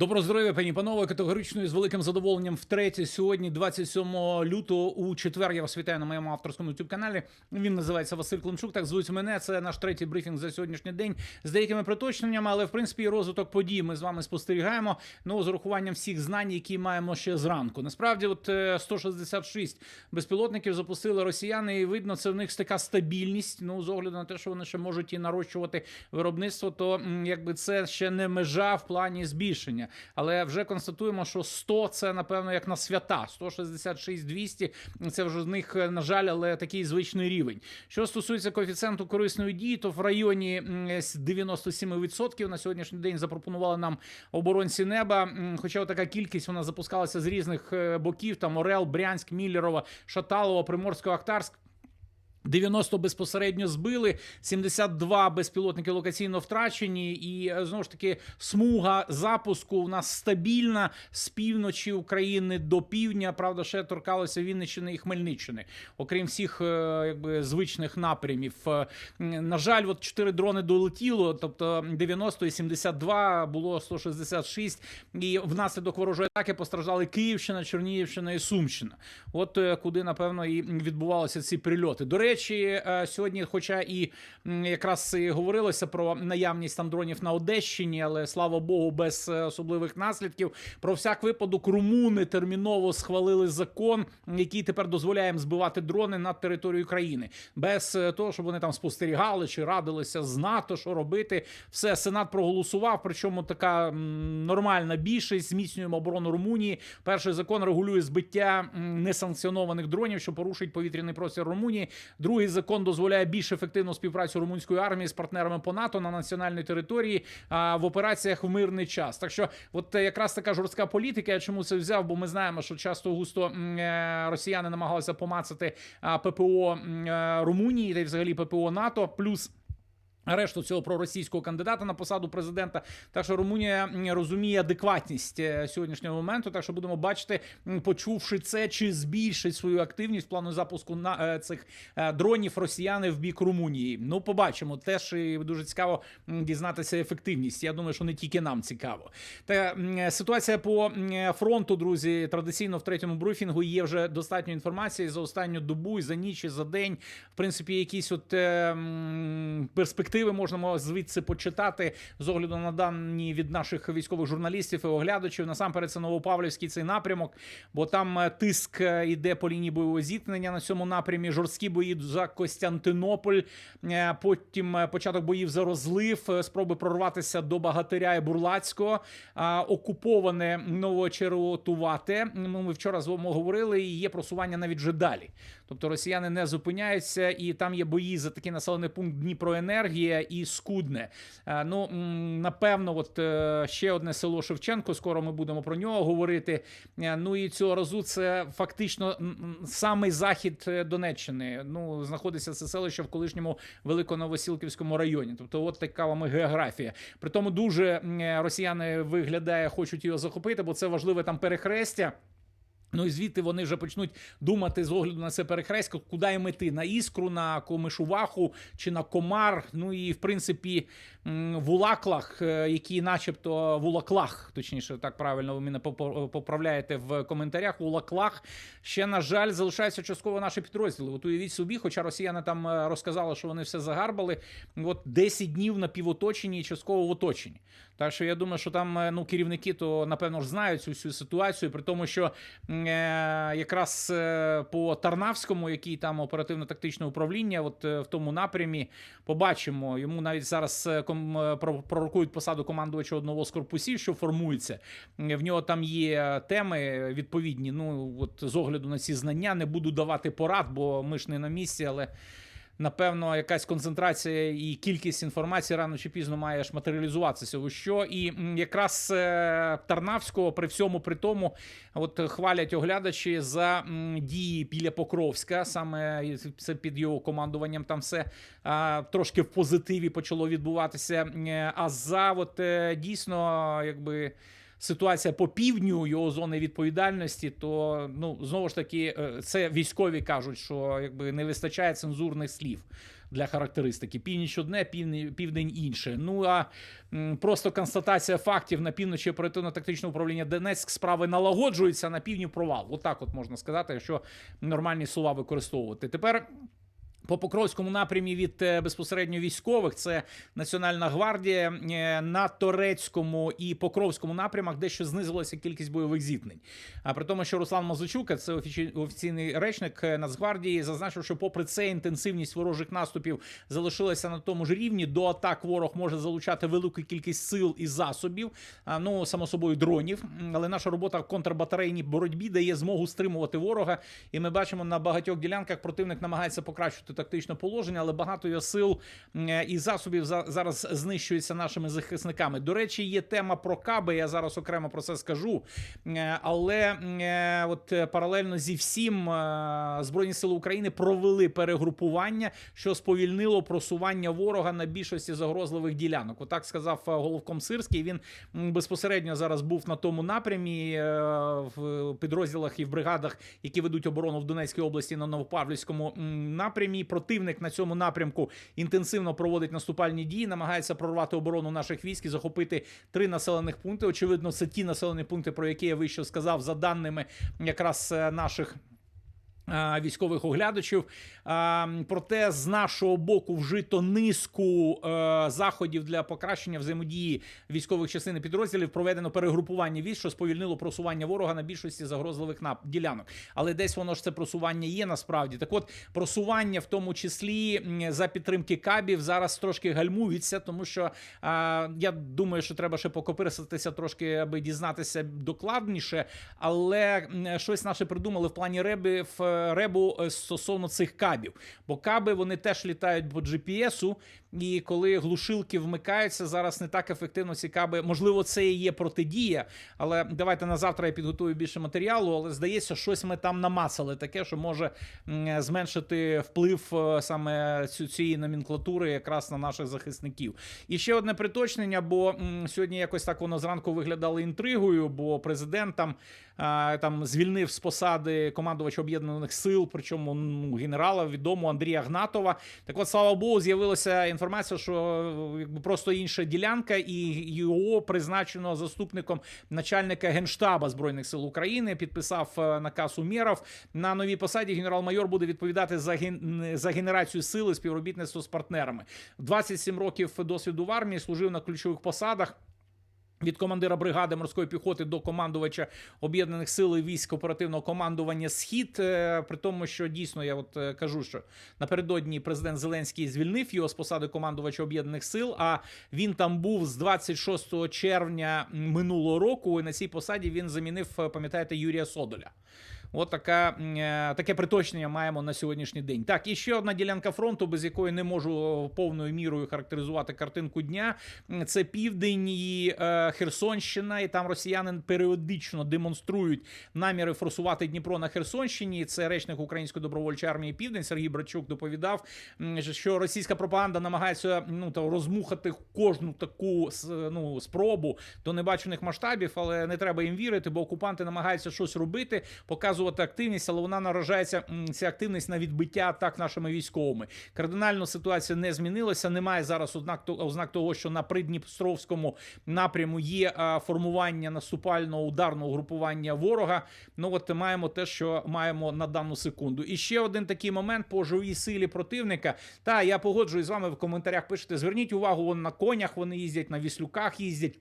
Доброго здоров'я, пані панове. Категорично і з великим задоволенням втретє сьогодні, 27 лютого, у четвер. Я вас вітаю на моєму авторському youtube каналі. Він називається Василь Климчук. Так звуть мене. Це наш третій брифінг за сьогоднішній день з деякими приточненнями, але в принципі розвиток подій ми з вами спостерігаємо. Ну з урахуванням всіх знань, які маємо ще зранку. Насправді, от е, 166 безпілотників запустили росіяни, і видно, це в них така стабільність. Ну з огляду на те, що вони ще можуть і нарощувати виробництво, то якби це ще не межа в плані збільшення. Але вже констатуємо, що 100 це напевно як на свята. 166 200 це вже з них, е, на жаль, але такий звичний рівень. Що стосується коефіцієнту корисної дії, то в районі м, с- 97% на сьогоднішній день запропонували нам оборонці неба. Хоча така кількість вона запускалася з різних е, боків: там Орел, Брянськ, Міллерова, Шаталова, Приморсько-Ахтарськ. 90 безпосередньо збили, 72 безпілотники локаційно втрачені, і е, знову ж таки смуга запуску у нас стабільна з півночі України до півдня. Правда, ще торкалося Вінниччини і Хмельниччини, окрім всіх е, якби звичних напрямів. Е, На жаль, от 4 дрони долетіло, тобто 90 і 72, було 166, і внаслідок ворожої атаки постраждали Київщина, Чернігівщина і Сумщина. От куди напевно і відбувалися ці прильоти. До речі, е, сьогодні, хоча і якраз і говорилося про наявність там дронів на Одещині, але слава Богу, без е, особливих наслідків. Про всяк випадок румуни терміново схвалили закон, який тепер дозволяє збивати дрони над територією країни, без е, того, щоб вони там спостерігали чи радилися з НАТО, що робити. Все Сенат проголосував. Причому така нормальна більшість. Зміцнюємо оборону Румунії. Перший закон регулює збиття несанкціонованих дронів, що порушить повітряний простір Румунії. Другий закон дозволяє більш ефективну співпрацю румунської армії з партнерами по НАТО на національній території а, в операціях в мирний час. Так що, от е, якраз така жорстка політика. Я чому це взяв? Бо ми знаємо, що часто густо е, росіяни намагалися помацати ППО е, Румунії та й взагалі ППО НАТО. Плюс Решту цього проросійського кандидата на посаду президента. Так що Румунія розуміє адекватність е, сьогоднішнього моменту. Так що будемо бачити, почувши це, чи збільшить свою активність в плану запуску на е, цих е, дронів росіяни в бік Румунії. Ну, побачимо. Теж дуже цікаво дізнатися ефективність. Я думаю, що не тільки нам цікаво. Та ситуація по фронту, друзі, традиційно в третьому брифінгу є вже достатньо інформації за останню добу, і за ніч, і за день. В принципі, якісь от м, перспективи можна звідси почитати з огляду на дані від наших військових журналістів і оглядачів. Насамперед, це Новопавлівський цей напрямок, бо там е, тиск е, йде по лінії бойового зіткнення на цьому напрямі. Жорсткі бої за Костянтинополь. Е, Потім початок боїв за розлив, спроби прорватися до Багатиря і Бурлацького, окуповане Новочервотувате. Ну, Ми вчора з вами говорили, і є просування навіть вже далі. Тобто росіяни не зупиняються, і там є бої за такий населений пункт Дніпроенергія і Скудне. Е, Ну напевно, от е, ще одне село Шевченко. Скоро ми будемо про нього говорити. Е, Ну і цього разу це фактично самий захід Донеччини. Ну знаходиться це селище в колишньому Великоновосілківському районі. Тобто, от така вам географія. При тому дуже росіяни виглядає, хочуть його захопити, бо це важливе там перехрестя. Ну і звідти вони вже почнуть думати з огляду на це перехрестя, куди їм іти, на іскру, на комишуваху чи на комар. Ну і в принципі в Улаклах, е, які, начебто, в Улаклах, точніше, так правильно ви мене поправляєте в коментарях. В Улаклах ще на жаль залишаються частково наші підрозділи. От уявіть собі, хоча росіяни там е, розказали, що вони все загарбали. От 10 днів на півоточенні і частково в оточенні. Так що я думаю, що там е, ну керівники то напевно ж знають цю всю ситуацію, при тому, що е, якраз е, по Тарнавському, який там оперативно-тактичне управління, от е, в тому напрямі, побачимо. Йому навіть зараз пророкують посаду командувача одного з корпусів, що формується. В нього там є теми відповідні. Ну от з огляду на ці знання не буду давати порад, бо ми ж не на місці, але. Напевно, якась концентрація і кількість інформації рано чи пізно має ж матеріалізуватися. у Що і якраз е, Тарнавського при всьому при тому, от хвалять оглядачі за дії біля Покровська, саме це під його командуванням. Там все трошки в позитиві почало відбуватися. Е, А за от е, дійсно, якби ситуація по півдню його зони відповідальності, то ну знову ж таки, е, це військові кажуть, що якби не вистачає цензурних слів. для характеристики. Північ одне, південь інше. Ну а просто констатація фактів на півночі оперативно-тактичного управління Донецьк справи налагоджуються на півдні провал. Отак, от можна сказати, якщо нормальні слова використовувати. Тепер. По Покровському напрямі від е, безпосередньо військових це Національна гвардія е, на Торецькому і Покровському напрямах дещо знизилася кількість бойових зіткнень. А при тому, що Руслан Мазучук, це офіці- офіційний речник е, Нацгвардії, зазначив, що попри це інтенсивність ворожих наступів залишилася на тому ж рівні. До атак ворог може залучати велику кількість сил і засобів, ну само собою дронів. Але наша робота в контрбатарейній боротьбі дає змогу стримувати ворога. І ми бачимо на багатьох ділянках противник намагається покращити тактичне положення, але багато його сил і засобів за- зараз знищується нашими захисниками. До речі, є тема про каби. Я зараз окремо про це скажу. Е, Але е, от е, паралельно зі всім е, Збройні сили України провели перегрупування, що сповільнило просування ворога на більшості загрозливих ділянок. Отак сказав е, головком Сирський. Він безпосередньо зараз був на тому напрямі е, в підрозділах і в бригадах, які ведуть оборону в Донецькій області на Новопавлівському м, напрямі. Противник на цьому напрямку інтенсивно проводить наступальні дії, намагається прорвати оборону наших військ і захопити три населених пункти. Очевидно, це ті населені пункти, про які я вище сказав, за даними якраз е, наших. А, Військових оглядачів, А, проте з нашого боку вжито низку е, заходів для покращення взаємодії військових частин і підрозділів. Проведено перегрупування військ, що сповільнило просування ворога на більшості загрозливих нап- ділянок. Але десь воно ж це просування є насправді. Так, от просування, в тому числі за підтримки кабів, зараз трошки гальмуються, тому що я думаю, що треба ще покопирситися трошки, аби дізнатися докладніше. Але щось наше придумали в плані реби в ребу е, стосовно цих кабів. Бо каби вони теж літають по GPS-у, і коли глушилки вмикаються, зараз не так ефективно ці каби. Можливо, це і є протидія. Але давайте на завтра я підготую більше матеріалу. Але здається, щось ми там намацали таке, що може зменшити вплив е, саме цієї номенклатури якраз на наших захисників. І ще одне приточнення, бо сьогодні якось так воно зранку виглядало інтригою, бо президент там, там звільнив з посади командувача об'єднаних сил, причому ну, генерала відомого Андрія Гнатова. Так от, слава Богу, з'явилася інформація, що е, якби просто інша ділянка, і його призначено заступником начальника генштаба збройних сил України. Підписав е, наказ Умєров. На новій посаді генерал-майор буде відповідати за ген... за генерацію сили співробітництво з партнерами. 27 років досвіду в армії служив на ключових посадах. Від командира бригади морської піхоти до командувача об'єднаних сил і військ оперативного командування Схід. Е, При тому, що дійсно я от е, кажу, що напередодні президент Зеленський звільнив його з посади командувача об'єднаних сил. А він там був з 26 червня минулого року. І на цій посаді він замінив, е, пам'ятаєте, Юрія Содоля. От така, е, таке приточнення маємо на сьогоднішній день. Так, і ще одна ділянка фронту, без якої не можу повною мірою характеризувати картинку дня. Це південь і е, Херсонщина, і там росіяни періодично демонструють наміри форсувати Дніпро на Херсонщині. Це речник Української добровольчої армії Південь Сергій Брачук доповідав, що російська пропаганда намагається ну та розмухати кожну таку ну, спробу до небачених масштабів, але не треба їм вірити, бо окупанти намагаються щось робити, показувати активність, але вона наражається ця активність на відбиття атак нашими військовими. Кардинально ситуація не змінилася. Немає зараз ознак ознак того, що на Придніпстровському напряму є формування наступального ударного групування ворога. Ну от маємо те, що маємо на дану секунду. І ще один такий момент по живій силі противника. Та я погоджуюсь з вами в коментарях. Пишете, зверніть увагу, вон на конях вони їздять, на віслюках їздять.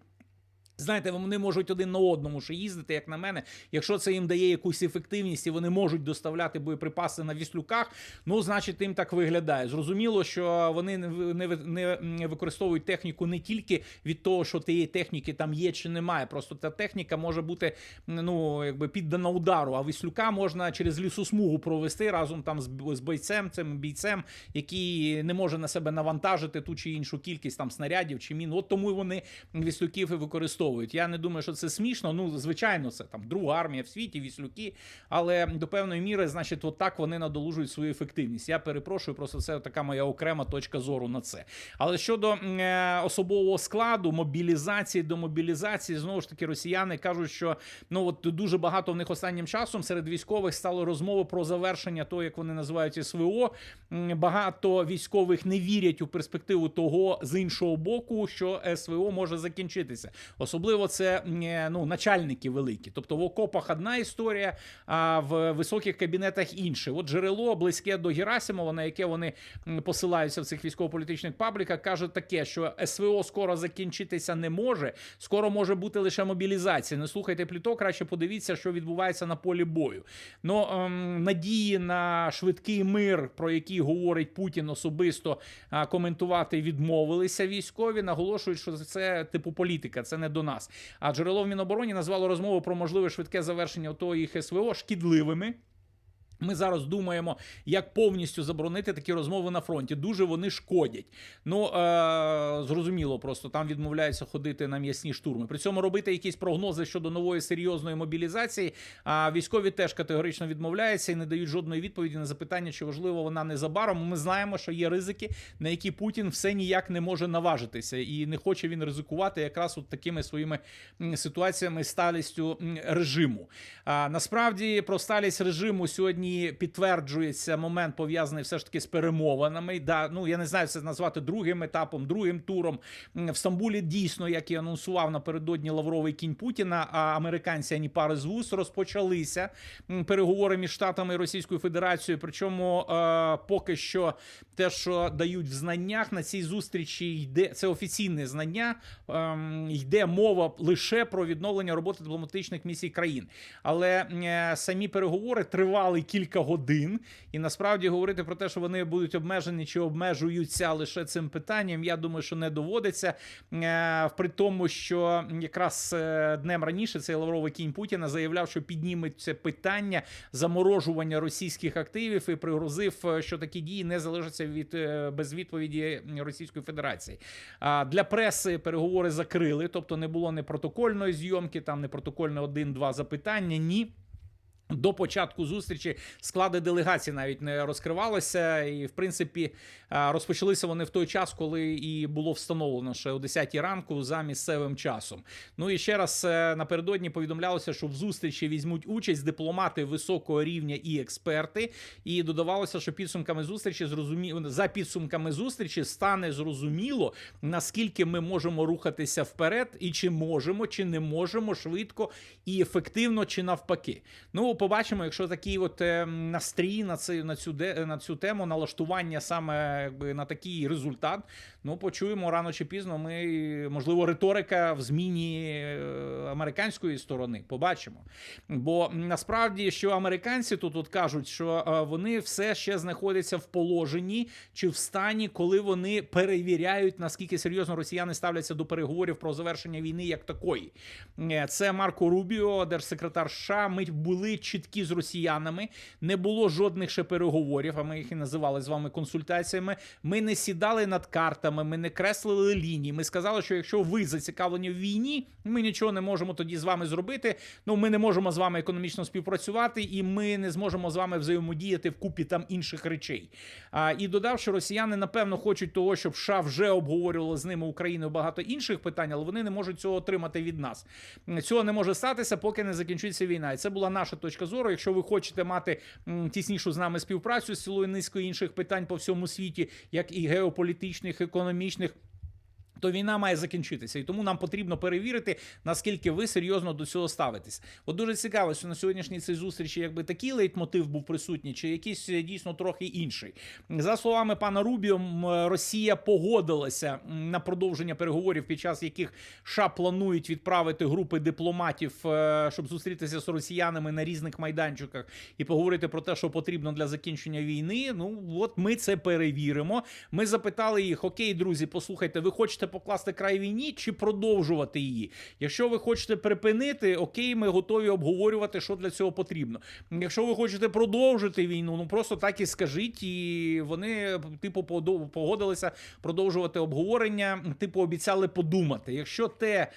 Знаєте, вони можуть один на одному ще їздити, як на мене. Якщо це їм дає якусь ефективність і вони можуть доставляти боєприпаси на віслюках, ну значить їм так виглядає. Зрозуміло, що вони не, ви- не, не, не використовують техніку не тільки від того, що тієї техніки там є чи немає. Просто та техніка може бути ну якби піддана удару. А віслюка можна через лісосмугу провести разом там з бойцем, цим бійцем, який не може на себе навантажити ту чи іншу кількість там снарядів чи мін. От тому вони віслюків і використовують. Використовують. Я не думаю, що це смішно. Ну, звичайно, це там друга армія в світі, віслюки. Але до певної міри, значить, от так вони надолужують свою ефективність. Я перепрошую, просто це така моя окрема точка зору на це. Але щодо е, особового складу, мобілізації до мобілізації, знову ж таки, росіяни кажуть, що ну от дуже багато в них останнім часом серед військових стало розмови про завершення того, як вони називають СВО. Багато військових не вірять у перспективу того з іншого боку, що СВО може закінчитися. Особливо це е, ну, начальники великі. Тобто в окопах одна історія, а в високих кабінетах інше. От джерело близьке до Герасимова, на яке вони посилаються в цих військово-політичних пабліках, каже таке, що СВО скоро закінчитися не може. Скоро може бути лише мобілізація. Не слухайте пліток, краще подивіться, що відбувається на полі бою. Ну ем, надії на швидкий мир, про який говорить Путін особисто коментувати відмовилися військові. Наголошують, що це типу політика, це не до нас. А джерело в Мінобороні назвало розмову про можливе швидке завершення того їх СВО шкідливими. Ми зараз думаємо, як повністю заборонити такі розмови на фронті. Дуже вони шкодять. Ну е- зрозуміло, просто там відмовляються ходити на м'ясні штурми. При цьому робити якісь прогнози щодо нової серйозної мобілізації. А військові теж категорично відмовляються і не дають жодної відповіді на запитання, чи важливо вона незабаром. Ми знаємо, що є ризики, на які Путін все ніяк не може наважитися, і не хоче він ризикувати якраз от такими своїми ситуаціями сталістю режиму. А насправді про сталість режиму сьогодні підтверджується момент пов'язаний все ж таки з перемовинами. Да, ну я не знаю, це назвати другим етапом, другим туром. В Стамбулі дійсно, як і анонсував напередодні Лавровий кінь Путіна, а американці ані пари з вуз розпочалися переговори між штатами і Російською Федерацією. Причому е, поки що те, що дають в знаннях на цій зустрічі, йде це офіційне знання. ем, йде мова лише про відновлення роботи дипломатичних місій країн. Але е, самі переговори тривали кілька годин, і насправді говорити про те, що вони будуть обмежені чи обмежуються лише цим питанням, я думаю, що не доводиться. Е, При тому, що якраз е, днем раніше цей лавровий кінь Путіна заявляв, що підніметься питання заморожування російських активів і пригрозив, е, що такі дії не залишаться від без відповіді Російської Федерації. Для преси переговори закрили, тобто не було не протокольної зйомки, там не протокольне один-два запитання. Ні. До початку зустрічі склади делегації навіть не розкривалися, і в принципі розпочалися вони в той час, коли і було встановлено ще о 10 ранку за місцевим часом. Ну і ще раз е, напередодні повідомлялося, що в зустрічі візьмуть участь дипломати високого рівня і експерти. І додавалося, що підсумками зустрічі зрозумі... за підсумками зустрічі стане зрозуміло, наскільки ми можемо рухатися вперед, і чи можемо, чи не можемо швидко і ефективно, чи навпаки. Ну, побачимо, якщо такий от е, настрій на цю на цю на цю тему, налаштування саме якби на такий результат. Ну, почуємо рано чи пізно. Ми можливо риторика в зміні е, американської сторони. Побачимо. Бо насправді, що американці тут от кажуть, що е, вони все ще знаходяться в положенні чи в стані, коли вони перевіряють, наскільки серйозно росіяни ставляться до переговорів про завершення війни як такої. Е, Це Марко Рубіо, держсекретар США. Ми були чіткі з росіянами, не було жодних ще переговорів. А ми їх і називали з вами консультаціями. Ми не сідали над картами, ми не креслили лінії. Ми сказали, що якщо ви зацікавлені в війні, ми нічого не можемо тоді з вами зробити. Ну ми не можемо з вами економічно співпрацювати, і ми не зможемо з вами взаємодіяти в купі там інших речей. А, і додав, що росіяни напевно хочуть того, щоб США вже обговорювали з ними Україну багато інших питань, але вони не можуть цього отримати від нас. Цього не може статися, поки не закінчиться війна. І це була наша точка зору. Якщо ви хочете мати тіснішу з нами співпрацю з цілою низкою інших питань по всьому світі, як і геополітичних, економічних економічних то війна має закінчитися, і тому нам потрібно перевірити, наскільки ви серйозно до цього ставитесь. От дуже цікаво, що на сьогоднішній цій зустрічі якби такий лейтмотив був присутній, чи якийсь е, дійсно трохи інший. За словами пана Рубіо, Росія погодилася на продовження переговорів, під час яких США планують відправити групи дипломатів, е, щоб зустрітися з росіянами на різних майданчиках і поговорити про те, що потрібно для закінчення війни. Ну от ми це перевіримо. Ми запитали їх: Окей, друзі, послухайте, ви хочете покласти край війні чи продовжувати її? Якщо ви хочете припинити, окей, ми готові обговорювати, що для цього потрібно. Якщо ви хочете продовжити війну, ну просто так і скажіть, і вони типу погодилися продовжувати обговорення. Типу, обіцяли подумати. Якщо те,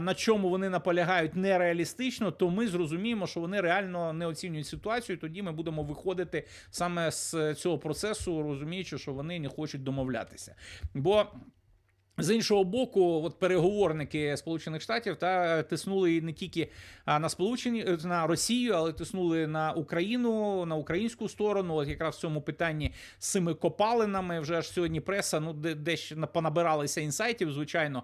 на чому вони наполягають, нереалістично, то ми зрозуміємо, що вони реально не оцінюють ситуацію. і Тоді ми будемо виходити саме з цього процесу, розуміючи, що вони не хочуть домовлятися. Бо з іншого боку, от переговорники Сполучених Штатів та тиснули не тільки на Сполучені на Росію, але тиснули на Україну, на українську сторону. От якраз в цьому питанні з цими копалинами вже ж сьогодні преса ну де десь на- понабиралися інсайтів. Звичайно,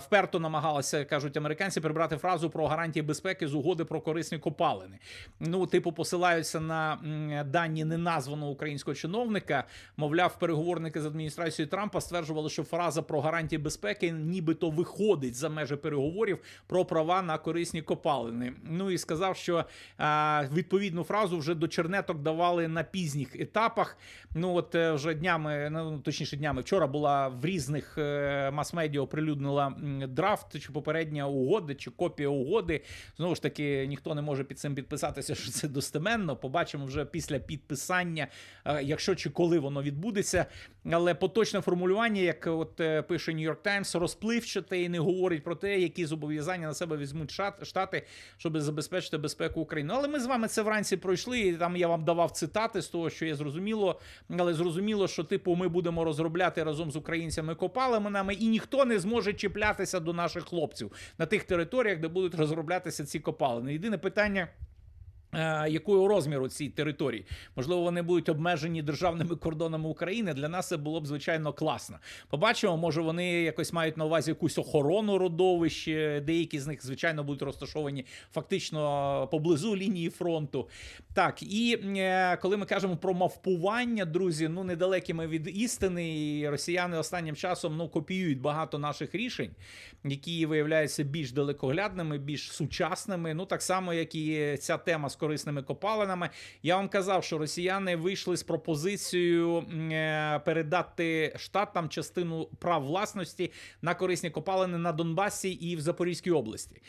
вперто намагалася кажуть американці прибрати фразу про гарантії безпеки з угоди про корисні копалини. Ну, типу, посилаються на дані неназваного українського чиновника. Мовляв, переговорники з адміністрацією Трампа стверджували, що фраза про гарантії безпеки нібито виходить за межі переговорів про права на корисні копалини. Ну і сказав, що а, відповідну фразу вже до чернеток давали на пізніх етапах. Ну от е, вже днями, ну точніше днями, вчора була в різних е, мас-медіа оприлюднила драфт чи попередня угода, чи копія угоди. Знову ж таки, ніхто не може під цим підписатися, що це достеменно. Побачимо вже після підписання, е, якщо чи коли воно відбудеться. Але поточне формулювання, як от пише York Times, розпливчате і не говорить про те, які зобов'язання на себе візьмуть штати, щоб забезпечити безпеку України. Ну, Але ми з вами це вранці пройшли. І там я вам давав цитати з того, що є зрозуміло. Але зрозуміло, що типу ми будемо розробляти разом з українцями копалинами, і ніхто не зможе чіплятися до наших хлопців на тих територіях, де будуть розроблятися ці копалини. Єдине питання. Е, Якого розміру ці території? Можливо, вони будуть обмежені державними кордонами України. Для нас це було б звичайно класно. Побачимо, може вони якось мають на увазі якусь охорону родовищ. Деякі з них, звичайно, будуть розташовані фактично поблизу лінії фронту. Так, і е, коли ми кажемо про мавпування, друзі, ну недалекі ми від істини, і росіяни останнім часом ну копіюють багато наших рішень, які виявляються більш далекоглядними, більш сучасними. Ну так само, як і ця тема з корисними копалинами. Я вам казав, що росіяни вийшли з пропозицією е, передати штатам частину прав власності на корисні копалини на Донбасі і в Запорізькій області.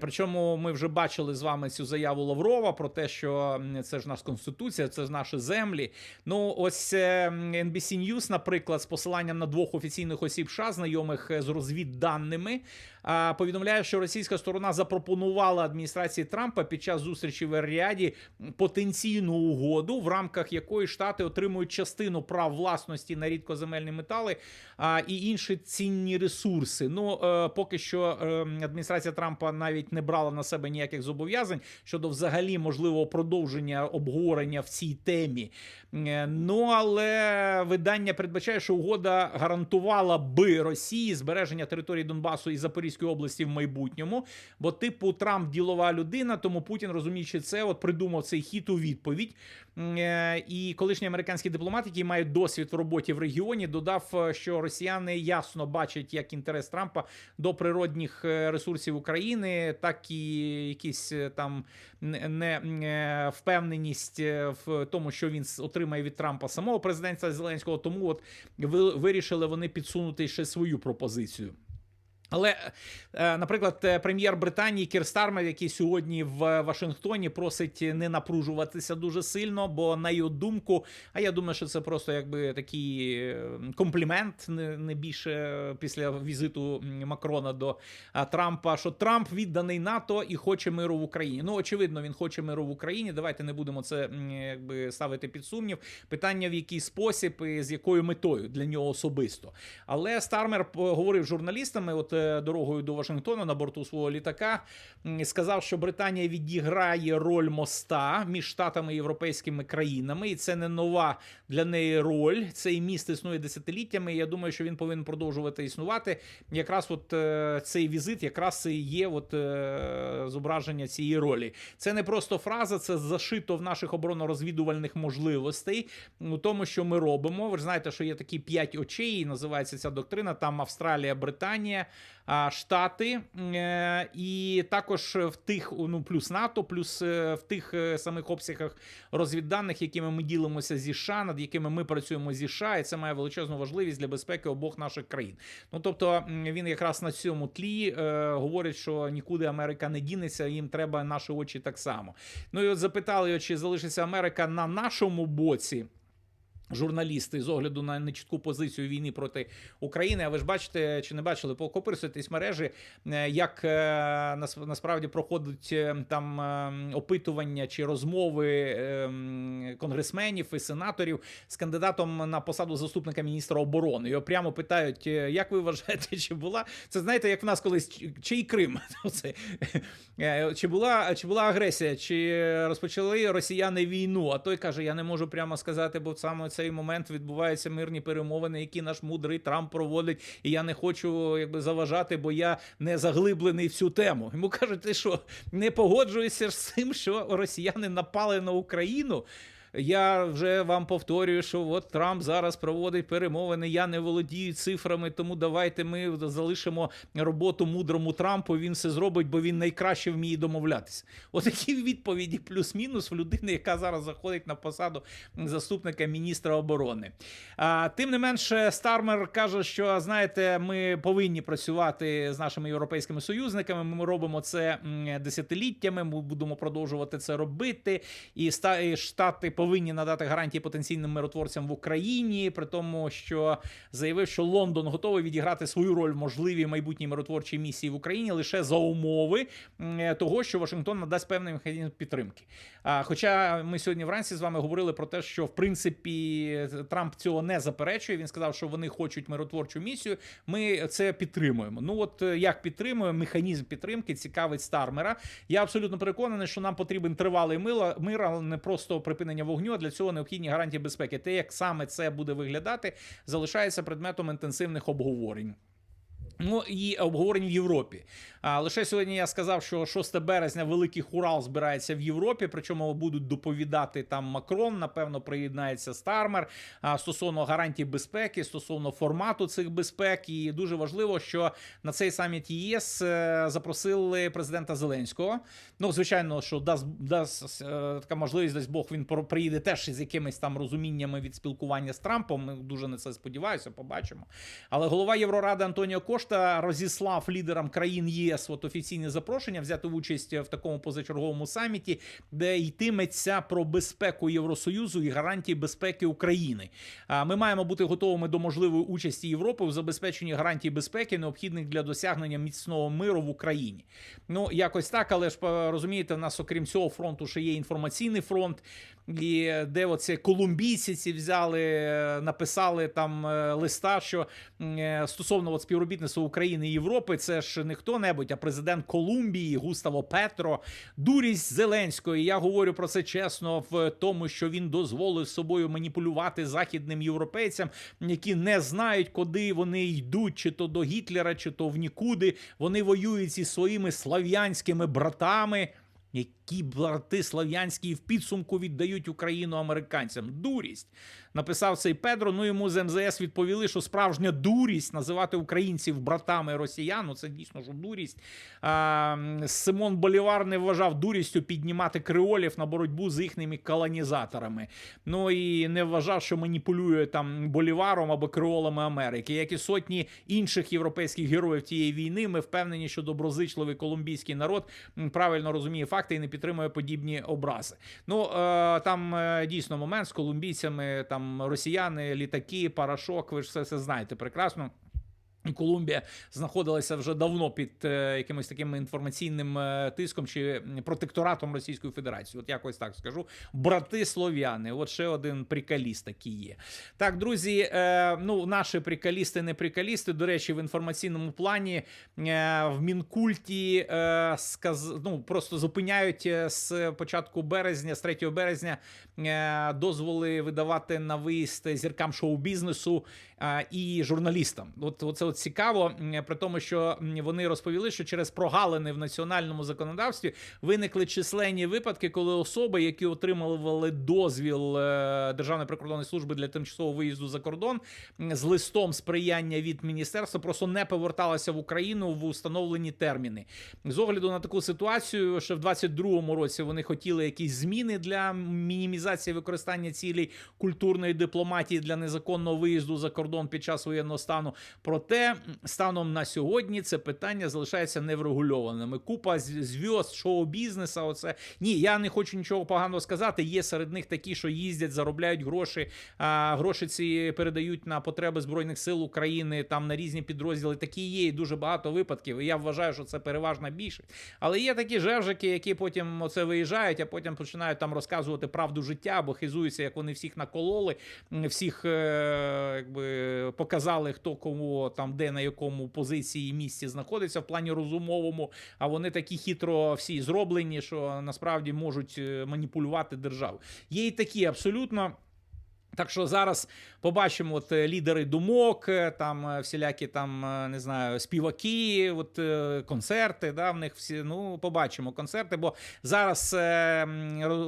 Причому ми вже бачили з вами цю заяву Лаврова про те, що це ж наша конституція, це ж наші землі. Ну, ось е, NBC News, наприклад, з посиланням на двох офіційних осіб США, знайомих е, з розвідданими, повідомляє, що російська сторона запропонувала адміністрації Трампа під час зустрічі в Ер-Ріаді потенційну угоду, в рамках якої штати отримують частину прав власності на рідкоземельні метали а, і інші цінні ресурси. Ну е, поки що е, адміністрація Трампа навіть не брала на себе ніяких зобов'язань щодо взагалі можливого продовження обговорення в цій темі. Е, Ну але видання передбачає, що угода гарантувала би Росії збереження території Донбасу і Запорізької області в майбутньому. Бо, типу, Трамп ділова людина, тому Путін, розуміючи це, от придумав цей хід у відповідь. Е, І колишній американський дипломат, який має досвід в роботі в регіоні, додав, е, що росіяни ясно бачать як інтерес Трампа до природних е, ресурсів України, так і якісь там не не, впевненість в тому, що він отримає від Трампа самого президента Зеленського. Тому от ви- вирішили вони підсунути ще свою пропозицію. Але, е, наприклад, е, прем'єр Британії Кір Стармер, який сьогодні в Вашингтоні просить не напружуватися дуже сильно, бо на його думку, а я думаю, що це просто якби такий е, комплімент, не, більше після візиту Макрона до Трампа, що Трамп відданий НАТО і хоче миру в Україні. Ну, очевидно, він хоче миру в Україні. Давайте не будемо це якби ставити під сумнів. Питання в який спосіб і з якою метою для нього особисто. Але Стармер говорив журналістами, от е, дорогою до Вашингтона на борту свого літака, сказав, що Британія відіграє роль моста між штатами і європейськими країнами, і це не нова для неї роль. Цей міст існує десятиліттями. і Я думаю, що він повинен продовжувати існувати. Якраз от е, цей візит, якраз і є от е, зображення цієї ролі. Це не просто фраза, це зашито в наших оборонно-розвідувальних можливостей у тому, що ми робимо. Ви ж знаєте, що є такі п'ять очей, і називається ця доктрина. Там Австралія, Британія, Штати е, і також в тих, ну плюс НАТО, плюс е, в тих е, самих обсягах розвідданих, якими ми ділимося зі США, над якими ми працюємо зі США, і це має величезну важливість для безпеки обох наших країн. Ну тобто він якраз на цьому тлі е, говорить, що нікуди Америка не дінеться, їм треба наші очі так само. Ну і от запитали, чи залишиться Америка на нашому боці. Журналісти з огляду на нечітку позицію війни проти України. А ви ж бачите, чи не бачили, покопирсуйтесь мережі, е, як е, нас- насправді проходять е, там опитування чи розмови конгресменів і сенаторів з кандидатом на посаду заступника міністра оборони. Його прямо питають, як ви вважаєте, чи була це знаєте, як в нас колись чи- чий Крим? Оце, е, чи була чи була агресія, чи розпочали росіяни війну? А той каже: Я не можу прямо сказати, бо саме цей момент відбуваються мирні перемовини, які наш мудрий Трамп проводить, і я не хочу якби заважати, бо я не заглиблений в цю тему. Йому кажуть, ти що не погоджуєшся з цим, що росіяни напали на Україну? Я вже вам повторюю, що от Трамп зараз проводить перемовини. Я не володію цифрами, тому давайте ми залишимо роботу мудрому Трампу. Він все зробить, бо він найкраще вміє домовлятися. Отакі відповіді, плюс-мінус в людини, яка зараз заходить на посаду заступника міністра оборони. А, тим не менше, Стармер каже, що знаєте, ми повинні працювати з нашими європейськими союзниками. Ми робимо це десятиліттями. Ми будемо продовжувати це робити. І ста- штати повинні надати гарантії потенційним миротворцям в Україні, при тому, що заявив, що Лондон готовий відіграти свою роль в можливій майбутній миротворчій місії в Україні лише за умови того, що Вашингтон надасть певний механізм підтримки. Хоча ми сьогодні вранці з вами говорили про те, що в принципі Трамп цього не заперечує. Він сказав, що вони хочуть миротворчу місію. Ми це підтримуємо. Ну от е, як підтримуємо, механізм підтримки цікавить Стармера. Я абсолютно переконаний, що нам потрібен тривалий мир, але не просто припинення вогню. А для цього необхідні гарантії безпеки. Те, як саме це буде виглядати, залишається предметом інтенсивних обговорень. Ну і обговорень в Європі. А лише сьогодні я сказав, що 6 березня великий хурал збирається в Європі. Причому будуть доповідати там Макрон. Напевно, приєднається Стармер а, стосовно гарантій безпеки, стосовно формату цих безпек. І дуже важливо, що на цей саміт ЄС е, запросили президента Зеленського. Ну, звичайно, що дасть, дасть е, така можливість, дасть Бог, він приїде теж з якимись там розуміннями від спілкування з Трампом. Дуже на це сподіваюся, побачимо. Але голова Євроради Антоніо Кошта розіслав лідерам країн ЄС от офіційне запрошення взяти участь в такому позачерговому саміті, де йтиметься про безпеку Євросоюзу і гарантії безпеки України. А Ми маємо бути готовими до можливої участі Європи в забезпеченні гарантій безпеки, необхідних для досягнення міцного миру в Україні. Ну якось так, але ж розумієте, в нас окрім цього фронту ще є інформаційний фронт. І де оце колумбійці ці взяли, е, написали там е, листа, що е, стосовно от співробітництва України і Європи, це ж не хто-небудь, а президент Колумбії Густаво Петро, дурість Зеленської. Я говорю про це чесно в тому, що він дозволив собою маніпулювати західним європейцям, які не знають, куди вони йдуть, чи то до Гітлера, чи то в нікуди. Вони воюють зі своїми слав'янськими братами. Які брати слав'янські в підсумку віддають Україну американцям? Дурість. Написав цей Педро. Ну йому з МЗС відповіли, що справжня дурість називати українців братами росіян. Ну це дійсно ж дурість. А, Симон Болівар не вважав дурістю піднімати креолів на боротьбу з їхніми колонізаторами. Ну і не вважав, що маніпулює там Боліваром або креолами Америки. Як і сотні інших європейських героїв тієї війни, ми впевнені, що доброзичливий колумбійський народ правильно розуміє факти і не підтримує подібні образи. Ну е, там е, дійсно момент з колумбійцями, там росіяни, літаки, парашок. Ви ж все це знаєте прекрасно. Колумбія знаходилася вже давно під е, якимось таким інформаційним е, тиском чи протекторатом Російської Федерації. От якось так скажу. Брати слов'яни. От ще один прикаліст такий є. Так, друзі, е, ну наші прикалісти, не прикалісти. До речі, в інформаційному плані в Мінкульті ну, просто зупиняють з початку березня, з 3 березня, дозволи видавати на виїзд зіркам шоу-бізнесу і журналістам. От, оце от цікаво, при тому, що вони розповіли, що через прогалини в національному законодавстві виникли численні випадки, коли особи, які отримували дозвіл е, Державної прикордонної служби для тимчасового виїзду за кордон з листом сприяння від міністерства, просто не поверталися в Україну в установлені терміни. З огляду на таку ситуацію, що в 22-му році вони хотіли якісь зміни для мінімізації використання цілей культурної дипломатії для незаконного виїзду за кордон під час воєнного стану. Проте станом на сьогодні це питання залишається неврегульованим. Купа з- зв'язд шоу-бізнеса. Оце ні, я не хочу нічого поганого сказати. Є серед них такі, що їздять, заробляють гроші. А гроші ці передають на потреби збройних сил України, там на різні підрозділи. Такі є і дуже багато випадків. Я вважаю, що це переважна більшість. Але є такі жевжики, які потім оце виїжджають, а потім починають там розказувати правду життя, або хизуються, як вони всіх накололи, всіх е, якби показали, хто кому там де на якому позиції місці знаходиться в плані розумовому. А вони такі хитро всі зроблені, що насправді можуть е, маніпулювати державу. Є і такі абсолютно. Так що зараз побачимо от е, лідери думок, е, там е, всілякі там не знаю, співаки, от концерти. Да, в них всі ну побачимо концерти. Бо зараз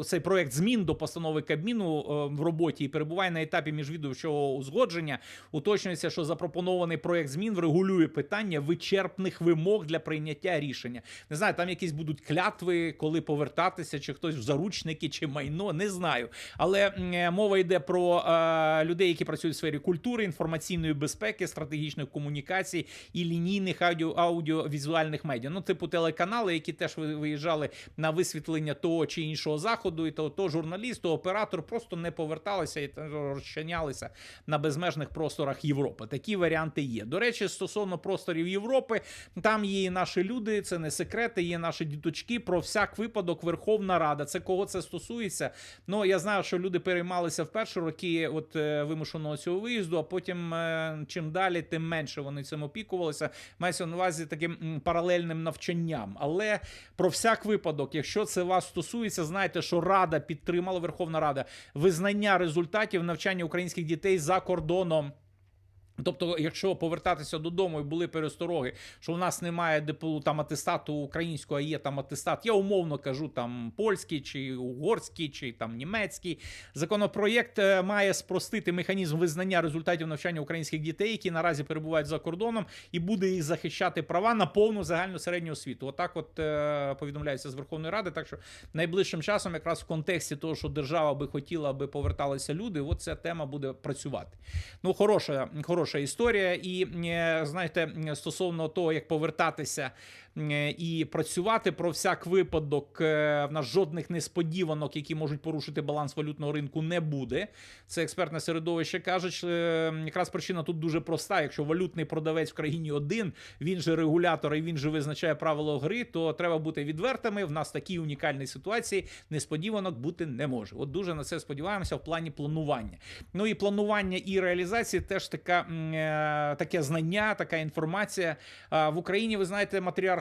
цей проект змін до постанови Кабміну в роботі і перебуває на етапі міжвідомчого узгодження. Уточнюється, що запропонований проект змін врегулює питання вичерпних вимог для прийняття рішення. Не знаю, там якісь будуть клятви, коли повертатися, чи хтось в заручники, чи майно, не знаю. Але мова йде про е, людей, які працюють в сфері культури, інформаційної безпеки, стратегічних комунікацій і лінійних аудіо, аудіовізуальних медіа. Ну, типу телеканали, які теж ви- виїжджали на висвітлення того чи іншого заходу, і то, то журналіст, то оператор просто не поверталися і розчинялися на безмежних просторах Європи. Такі варіанти є. До речі, стосовно просторів Європи, там є і наші люди, це не секрети, є наші діточки. Про всяк випадок Верховна Рада. Це кого це стосується? Ну я знаю, що люди переймалися в перші роки от е, вимушеного цього виїзду, а потім е, чим далі, тим менше вони цим опікувалися. Мається на увазі таким паралельним навчанням. Але про всяк випадок, якщо це вас стосується, знайте, що Рада підтримала Верховна Рада визнання результатів навчання українських дітей за кордоном. Тобто, якщо повертатися додому і були перестороги, що у нас немає диплу там атестату українського, а є там атестат, я умовно кажу, там польський чи угорський, чи там німецький. Законопроєкт е, має спростити механізм визнання результатів навчання українських дітей, які наразі перебувають за кордоном, і буде їх захищати права на повну загальну середню освіту. Отак, от е, повідомляється з Верховної Ради. Так що найближчим часом, якраз в контексті того, що держава би хотіла, аби поверталися люди, от ця тема буде працювати. Ну, хороша, хороша історія. І е, знаєте, стосовно того, як повертатися і працювати про всяк випадок, е, в нас жодних несподіванок, які можуть порушити баланс валютного ринку, не буде. Це експертне середовище каже, е, якраз причина тут дуже проста. Якщо валютний продавець в країні один, він же регулятор і він же визначає правила гри, то треба бути відвертими. В нас такій унікальній ситуації несподіванок бути не може. От дуже на це сподіваємося в плані планування. Ну і планування і реалізації теж така, е, таке знання, така інформація. В Україні, ви знаєте,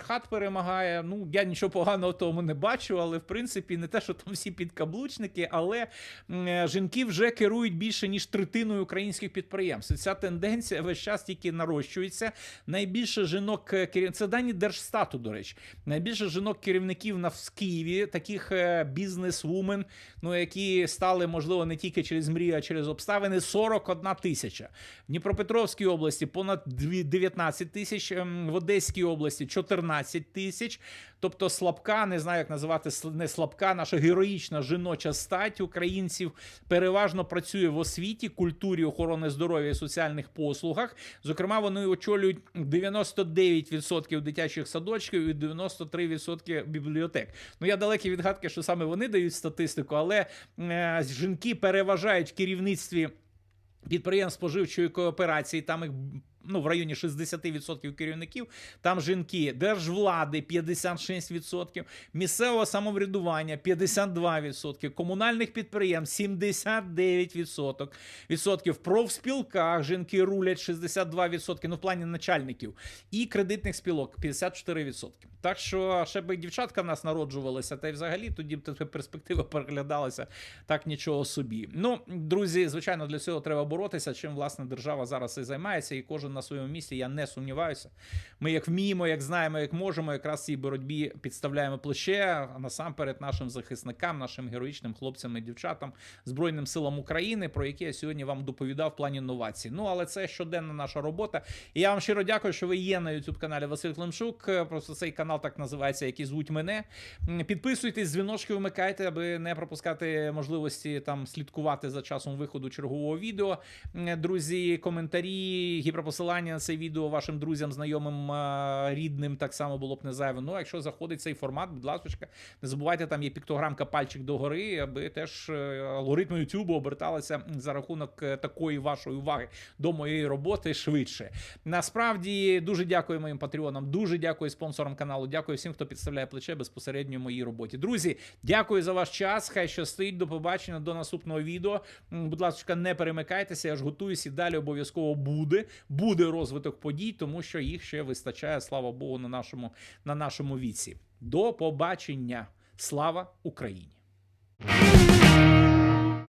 матріархат перемагає. Ну, я нічого поганого тому не бачу, але в принципі не те, що там всі підкаблучники, але е, жінки вже керують більше ніж третиною українських підприємств. Ця тенденція весь час тільки нарощується. Найбільше жінок е, це дані Держстату, до речі. Найбільше жінок керівників на в Києві, таких е, бізнес-вумен, ну які стали можливо не тільки через мрію, а через обставини 41 тисяча. В Дніпропетровській області понад дві- 19 тисяч, ем, в Одеській області 14 тисяч. Тобто слабка, не знаю, як називати не слабка, наша героїчна жіноча стать українців переважно працює в освіті, культурі охорони здоров'я і соціальних послугах. Зокрема, вони очолюють 99% дитячих садочків і 93% бібліотек. Ну я далекий від гадки, що саме вони дають статистику, але е, жінки переважають в керівництві підприємств споживчої кооперації. Там їх ну, в районі 60% керівників. Там жінки, держвлади 56%, місцевого самоврядування 52%, комунальних підприємств 79%, відсотків, в профспілках жінки рулять 62%, ну в плані начальників, і кредитних спілок 54%. Так що ще б і дівчатка в нас народжувалися, та й взагалі тоді б перспектива переглядалася так нічого собі. Ну, друзі, звичайно, для цього треба боротися. Чим власне держава зараз і займається, і кожен на своєму місці. Я не сумніваюся. Ми як вміємо, як знаємо, як можемо, якраз цій боротьбі підставляємо плече насамперед нашим захисникам, нашим героїчним хлопцям і дівчатам, збройним силам України, про які я сьогодні вам доповідав в плані інновацій. Ну але це щоденна наша робота. І я вам щиро дякую, що ви є на youtube каналі Василь Климчук. Просто цей канал так називається, який звуть мене. Підписуйтесь, дзвіночки вмикайте, аби не пропускати можливості там слідкувати за часом виходу чергового відео. Друзі, коментарі, гіперпосилання на це відео вашим друзям, знайомим, рідним так само було б не зайве. Ну, якщо заходить цей формат, будь ласка, не забувайте, там є піктограмка пальчик догори, аби теж е, алгоритми YouTube оберталися за рахунок е, такої вашої уваги до моєї роботи швидше. Насправді дуже дякую моїм патреонам, дуже дякую спонсорам каналу. Дякую всім, хто підставляє плече безпосередньо моїй роботі. Друзі, дякую за ваш час. Хай щастить. До побачення, до наступного відео. Будь ласка, не перемикайтеся. Я ж готуюсь і далі обов'язково буде. Буде розвиток подій, тому що їх ще вистачає, слава Богу, на нашому, на нашому віці. До побачення. Слава Україні!